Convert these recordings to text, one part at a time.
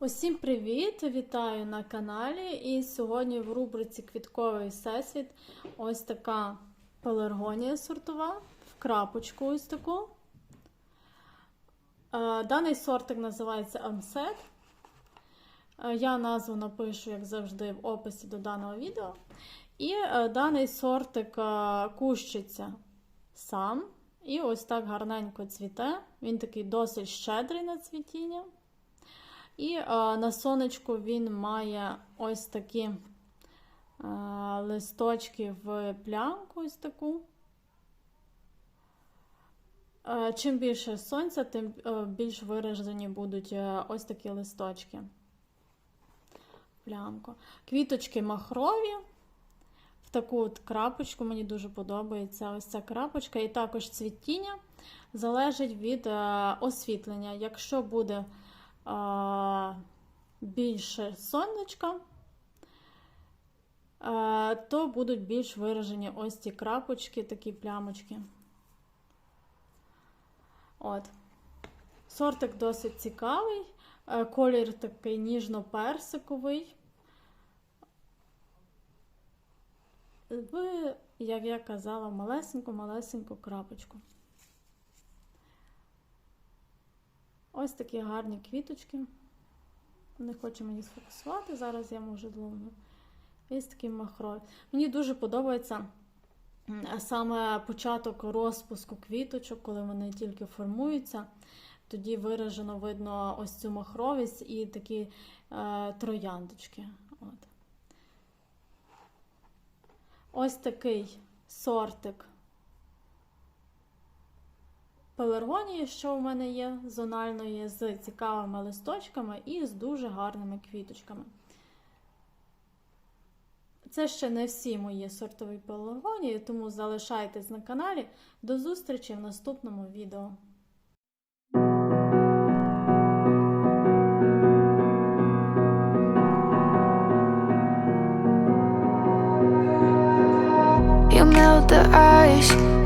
Усім привіт! Вітаю на каналі. І сьогодні в рубриці Квітковий всесвіт ось така пеларгонія сортова в крапочку ось таку. Е, Даний сортик називається Амсет. Я назву напишу, як завжди, в описі до даного відео. І е, даний сортик е, кущиться сам. І ось так гарненько цвіте. Він такий досить щедрий на цвітіння. І е, на сонечку він має ось такі е, листочки в плямку, ось таку. Е, чим більше сонця, тим більш виражені будуть ось такі листочки. Плямку. Квіточки махрові. В таку от крапочку мені дуже подобається ось ця крапочка. І також цвітіння залежить від освітлення. Якщо буде а, більше сонечка, то будуть більш виражені ось ці крапочки, такі плямочки. От. Сортик досить цікавий, е, колір такий ніжно-персиковий. В, як я казала, малесеньку-малесеньку крапочку. Ось такі гарні квіточки. Не хоче мені сфокусувати, зараз я можу зловлю. Ось такі махрові. Мені дуже подобається саме початок розпуску квіточок, коли вони тільки формуються. Тоді виражено видно ось цю махровість і такі е, трояндочки. От. Ось такий сортик пеларгонії, що в мене є, зональної, з цікавими листочками і з дуже гарними квіточками. Це ще не всі мої сортові пеларгонії, тому залишайтесь на каналі. До зустрічі в наступному відео. You melt the ice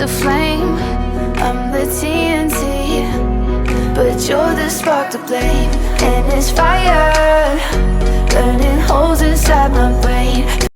the flame, I'm the TNT But you're the spark to blame. And it's fire, burning holes inside my brain.